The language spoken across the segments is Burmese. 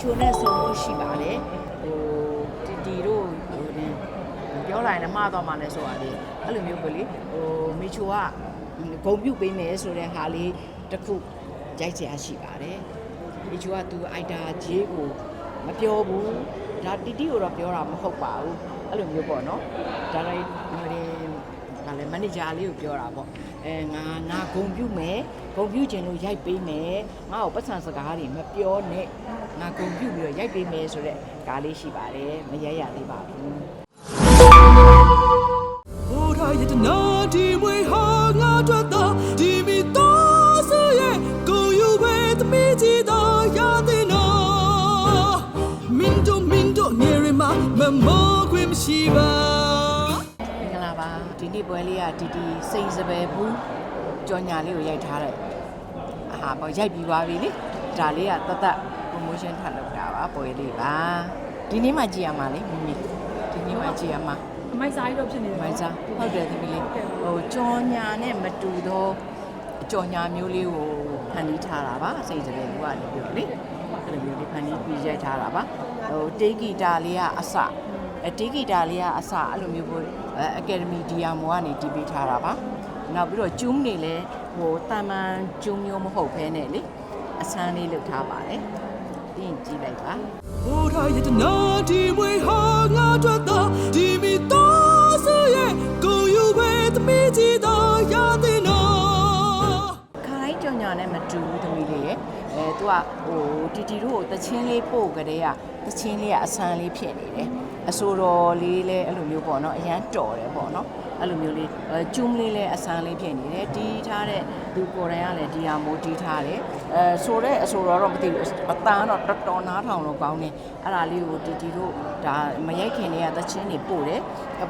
ချိုနဲ့ဆုံလို့ရှိပါတယ်ဟိုတီတီတို့ဟိုနည်းပြောလိုက်ရင်လည်းမှားသွားမှလည်းဆိုတာလေအဲ့လိုမျိုးပဲလေဟိုမီချိုကဂုံပြုတ်ပေးမယ်ဆိုတဲ့ဟာလေးတစ်ခုကြိုက်စရာရှိပါတယ်မီချိုကသူအိုက်တာဂျေးကိုမပြောဘူးဒါတီတီကိုတော့ပြောတာမဟုတ်ပါဘူးအဲ့လိုမျိုးပေါ့နော်ဒါလိုက်ဟိုလေဒါလည်းမန်နေဂျာလေးကိုပြောတာပေါ့အဲငါငါဂုံပြုတ်မယ်ဂုံပြုတ်ခြင်းလို့ရိုက်ပေးမယ်ငါ့ကိုပတ်စံစကားတွေမပြောနဲ့ ငါဂုံပြုတ်ပြီးတော့ရိုက်ပေးမယ်ဆိုတဲ့ကားလေးရှိပါတယ်မရရသေးပါဘူးဘိုးထားရတနာဒီမွေဟာငါတို့တော့ဒီမီတော့ဆိုရဲ့ကိုယူပဲသမီးကြီးတော့ရတဲ့နော်မင်းတို့မင်းတို့နေရမမမောခွင့်မရှိပါမင်္ဂလာပါဒီနေ့ပွဲလေးကဒီဒီစိန်စပယ်ဘူးကြော်ညာလေးကိုရိုက်ထားတဲ့အာပေါ့ရိုက်ပြီးသွားပြီလေဒါလေးကတသက် promotion ထပ်လုပ်တာပါပွဲလေးပါဒီနေ့မှကြည့်ရမှာလေမိမိဒီနေ့မှကြည့်ရမှာအမိုက်စားကြီးတော့ဖြစ်နေတယ်မိုင်းစားဟုတ်တယ်သမီးလေးဟိုကြော်ညာနဲ့မတူသောကြော်ညာမျိုးလေးကိုဖန်တီးထားတာပါစိန်စပယ်ဘူးကနေပြောလေအဲ့လိုမျိုးလေးဖန်တီးပြီးရိုက်ထားတာပါဟိုတေးဂီတာလေးကအစအတေးဂီတာလေးကအစအဲ့လိုမျိုးပေါ့အကယ်ဒမီဒီယာမိုကနေတီးပေးထားတာပါနောက်ပြီးတော့ကျူးနေလဲဟိုတာမန်ကျူးမျိုးမဟုတ်ဘဲနဲ့လေအဆန်းလေးလုပ်ထားပါတယ် ပြီးရင်ကြည့်လိုက်ပါဘိုးထားရတနာဒီမွေဟာငါတို့တော့ဒီမီတော့ဆိုရဲ့ကိုယူပဲသမီးကြီးတော့ရတဲ့နော်ခိုင်းကြောင်ညာနဲ့မတူဘူးသမီးလေးရဲ့အဲသူကဟိုတီတီတို့ကိုတချင်းလေးပို့ကြတဲ့ကတချင်းလေးကအဆန်းလေးဖြစ်နေတယ် အဆိုတော်လေးလည်းအဲ့လိုမျိုးပေါ့နော်အရန်တော်တယ်ပေါ့နော်အဲ့လိုမျိုးလေးအဲကျူးလေးလည်းအဆန်းလေးဖြစ်နေတယ်တီးထားတဲ့သူကိုယ်တိုင်ကလည်းဒီဟာမိုးတီးထားတယ်အဲဆိုတဲ့အဆိုတော်တော့မသိဘူးအတန်းတော့တော်တော်နားထောင်တော့ကောင်းတယ်အဲ့ဒါလေးကိုတီတီတို့ဒါမရိုက်ခင်လေးကတချင်းတွေပို့တယ်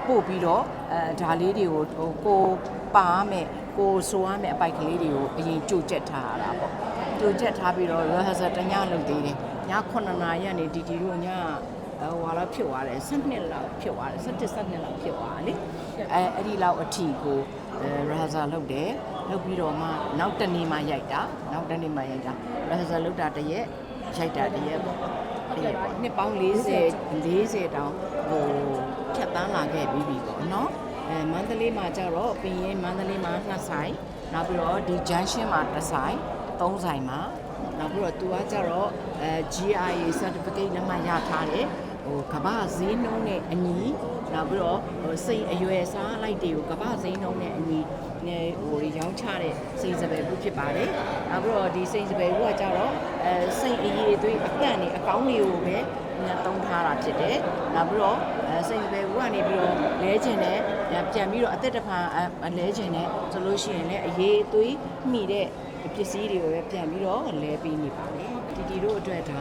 ပို့ပြီးတော့အဲဒါလေးတွေကိုဟိုကိုပါမယ်ကိုဆိုရမယ်အပိုက်ကလေးတွေကိုအရင်ကြိုကြက်ထားရတာပေါ့ကြိုကြက်ထားပြီးတော့ rehearsal တညလုပ်သေးတယ်ည9နာရီကနေတီတီတို့ည ဟိုဟာလောက်ဖြစ်သွားတယ်7လောက်ဖြစ်သွားတယ်7 7လောက်ဖြစ်သွားတယ်လေအဲအဲ့ဒီလောက်အထီကိုအဲ rehearsal လုပ်တယ်လုပ်ပြီးတော့မှနောက်တနေ့မှရိုက်တာနောက်တနေ့မှရိုက်တာ rehearsal လုပ်တာတရက်ရိုက်တာတရက်ပေါ့တရက်ပေါ့နှစ်ပေါင်း40 40တောင်ဟိုဖြတ်တန်းလာခဲ့ပြီးပြီပေါ့နော်အဲမန္တလေးမှာကျတော့ပင်ရင်မန္တလေးမှာနှစ်ဆိုင်နောက်ပြီးတော့ဒီ junction မှာတစ်ဆိုင်သုံးဆိုင်မှာနောက်ပြီးတော့သူကကျတော့အဲ GIA certificate လက်မှတ်ရထားတယ် ဟိုကမ္ဘာဈေးနှုန်းနဲ့အညီနောက်ပြီးတော့ဟိုစိတ်အရွယ်စားလိုက်တွေကိုကမ္ဘာဈေးနှုန်းနဲ့အညီနေဟိုရောင်းချတဲ့စိတ်စပယ်ဘူးဖြစ်ပါတယ်နောက်ပြီးတော့ဒီစိတ်စပယ်ဘူးကကျတော့အဲစိတ်အရေးအသွေးအကန့်နေအကောင်းတွေကိုပဲတုံးထားတာဖြစ်တယ်နောက်ပြီးတော့အဲစိတ်စပယ်ဘူးကနေပြီးတော့လဲကျင်တဲ့ပြန်ပြီးတော့အသက်တစ်ဖန်အလဲကျင်တဲ့ဆိုလို့ရှိရင်လည်းအရေးအသွေးမိတဲ့ပစ္စည်းတွေကိုပဲပြန်ပြီးတော့လဲပေးနေပါတယ်တီတီတို့အတွက်ဒါ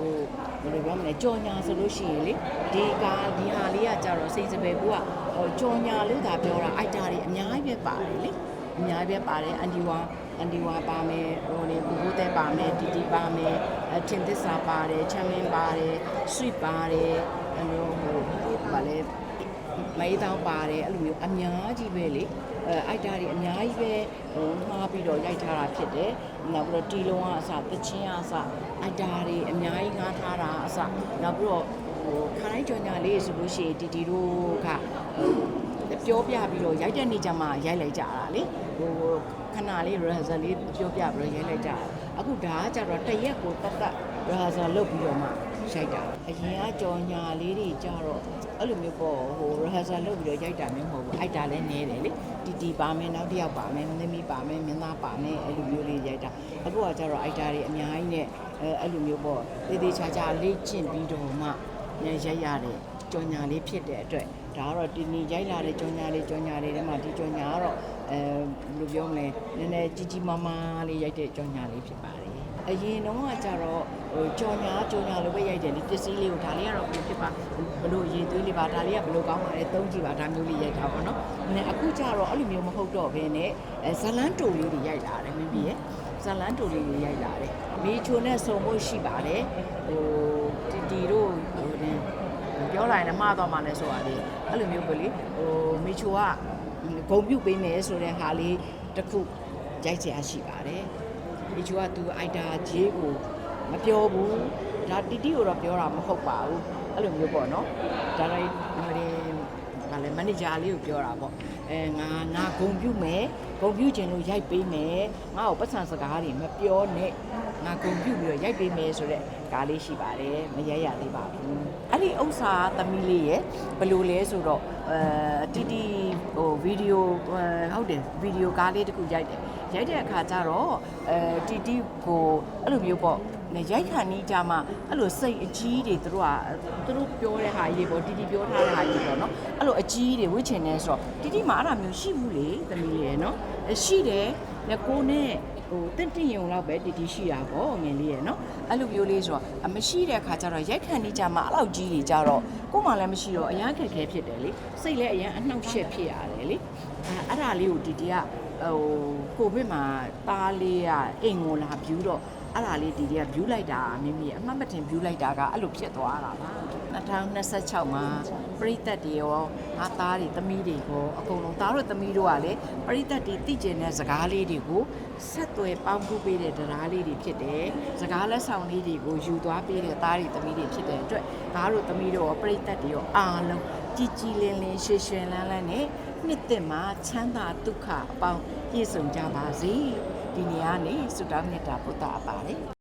ဟိုဘယ်လိုပြောမလဲကြော်ညာဆိုလို့ရှိရင်လေဒီကားဒီဟာလေးကကြတော့စိတ်စပယ်ဘူးကဟိုကြော်ညာလို့သာပြောတာအိုက်တာတွေအများကြီးပဲပါတယ်လေအများကြီးပဲပါတယ်အန်ဒီဝါအန်ဒီဝါပါမယ်ဟိုလေဘူဘူတဲပါမယ်တီတီပါမယ်အထင်သစ္စာပါတယ်ချမ်းမင်းပါတယ်ဆွီပါတယ်အဲ့လိုဟိုဗာလေမေးတောင်းပါတယ်အဲ့လိုမျိုးအများကြီးပဲလေ အဲအိုက်တာတွေအများကြီးပဲဟိုမှားပြီးတော့ရိုက်ထားတာဖြစ်တယ်နောက်ပြီးတော့တီလုံးကအစတချင်းကအစအိုက်တာတွေအများကြီးငားထားတာအစနောက်ပြီးတော့ဟိုခါတိုင်းကြော်ညာလေးဆိုလို့ရှိရင်တီတီတို့ကဟိုပြောပြပြီးတော့ရိုက်တဲ့နေ့ကျမှရိုက်လိုက်ကြတာလေဟိုခဏလေး rehearsal လေးပြောပြပြီးတော့ရိုက်လိုက်ကြတာအခုဒါကကြတော့တရက်ကိုတက်တက် rehearsal လုပ်ပြီးတော့မှရိုက်တာအရင်ကကြော်ညာလေးတွေကြတော့ အဲ့လိုမျိုးပေါ့ဟို rehearsal လုပ်ပြီးတော့ရိုက်တာမျိုးမဟုတ်ဘူးအိုက်တာလည်းနည်းတယ်လေတီတီပါမယ်နောက်တစ်ယောက်ပါမယ်သမီးပါမယ်မင်းသားပါမယ်အဲ့လိုမျိုးလေးရိုက်တာအခုကကြတော့အိုက်တာတွေအများကြီးနဲ့အဲအဲ့လိုမျိုးပေါ့တေးသေးချာချာလေ့ကျင့်ပြီးတော့မှရိုက်ရတဲ့ကြော်ညာလေးဖြစ်တဲ့အတွက်ဒါကတော့ဒီနေ့ရိုက်လာတဲ့ကြော်ညာလေးကြော်ညာလေးထဲမှာဒီကြော်ညာကတော့အဲဘယ်လိုပြောမလဲနည်းနည်းကြီးကြီးမားမားလေးရိုက်တဲ့ကြော်ညာလေးဖြစ်ပါတယ် အရင်တော့ကကြတော့ဟိုကြော်ညာကြော်ညာလိုပဲရိုက်တယ်လေပစ္စည်းလေးကိုဒါလေးကတော့ဘယ်လိုဖြစ်ပါဘယ်လိုရေးသွေးလေးပါဒါလေးကဘယ်လိုကောင်းပါလဲသုံးကြည့်ပါဒါမျိုးလေးရိုက်တာပေါ့နော်။နဲ့အခုကျတော့အဲ့လိုမျိုးမဟုတ်တော့ဘဲနဲ့အဲဇလန်းတိုလေးတွေရိုက်လာတယ်မင်းကြီးရဲ့ဇလန်းတိုလေးတွေရိုက်လာတယ်။မီချိုနဲ့ဆုံဖို့ရှိပါတယ်။ဟိုတီတီတို့ဟိုနည်းပြောလိုက်ရင်လည်းမှားသွားမှလည်းဆိုတာလေအဲ့လိုမျိုးပဲလေဟိုမီချိုကဂုံပြုတ်ပေးမယ်ဆိုတဲ့ဟာလေးတစ်ခုကြိုက်စရာရှိပါတယ် မီချိုကသူအိုက်တာဂျေးကိုမပြောဘူးဒါတီတီကိုတော့ပြောတာမဟုတ်ပါဘူးအဲ့လိုမျိုးပေါ့နော်ဒါလိုက်ဟိုဒီဗာလဲမန်နေဂျာလေးကိုပြောတာပေါ့အဲငါငါဂုံပြုမယ်ဂုံပြုခြင်းလို့ရိုက်ပေးမယ်ငါ့ကိုပတ်စံစကားတွေမပြောနဲ့ငါဂုံပြုပြီးတော့ရိုက်ပေးမယ်ဆိုတော့ ကားလေးရှိပါတယ်မရရသေးပါဘူးအဲ့ဒီဥစ္စာသမီးလေးရဲ့ဘယ်လိုလဲဆိုတော့အဲတီတီဟိုဗီဒီယိုဟုတ်တယ်ဗီဒီယိုကားလေးတစ်ခုရိုက်တယ်ရိုက်တဲ့အခါကျတော့အဲတီတီကိုအဲ့လိုမျိုးပေါ့နဲ့ရိုက်ခါနီးကြမှာအဲ့လိုစိတ်အကြီးတွေသူတို့ကသူတို့ပြောတဲ့ဟာကြီးတွေပေါ့တီတီပြောထားတဲ့ဟာကြီးပေါ့နော်အဲ့လိုအကြီးတွေဝစ်ချင်နေဆိုတော့တီတီမှာအဲ့ဒါမျိုးရှိဘူးလေသမီးလေးရယ်နော်အဲရှိတယ်လက်ကိုနဲ့ ဟိုတင့်တင့်ရုံလောက်ပဲတီတီရှိတာပေါ့ငယ်လေးရယ်နော်အဲ့လိုမျိုးလေးဆိုတော့အမရှိတဲ့အခါကျတော့ရိုက်ခါနီးကြမှာအဲ့လောက်ကြီးတွေကြတော့ကို့မှလည်းမရှိတော့အရန်ခက်ခဲဖြစ်တယ်လေစိတ်လည်းအရန်အနှောက်အယှက်ဖြစ်ရတယ်လေအဲအဲ့ဒါလေးကိုတီတီကဟိုကိုဗစ်မှာတားလေးကအိမ်ကိုလာပြူးတော့ အဲ့ဒါလေးတီတီကပြူးလိုက်တာမိမိအမှတ်မတင်ပြူးလိုက်တာကအဲ့လိုဖြစ်သွားတာပါ2026မှာပရိသတ်တွေရောငါသားတွေသမီးတွေကိုအကုန်လုံးသားတို့သမီးတို့ကလည်းပရိသတ်တွေသိကျင်တဲ့စကားလေးတွေကိုဆက်သွယ်ပေါင်းကူးပေးတဲ့တရားလေးတွေဖြစ်တယ်စကားလက်ဆောင်လေးတွေကိုယူသွားပေးတဲ့သားတွေသမီးတွေဖြစ်တဲ့အတွက်သားတို့သမီးတို့ရောပရိသတ်တွေရောအားလုံးကြည်ကြည်လင်လင်ရွှေရွှင်လန်းလန်းနဲ့နှစ်သက်မှာချမ်းသာဒုက္ခအပေါင်းပြည့်စုံကြပါစေလို့ ဒီနေ့ကနေဆုတောင်းမြတ်တာပို့တာပါတယ်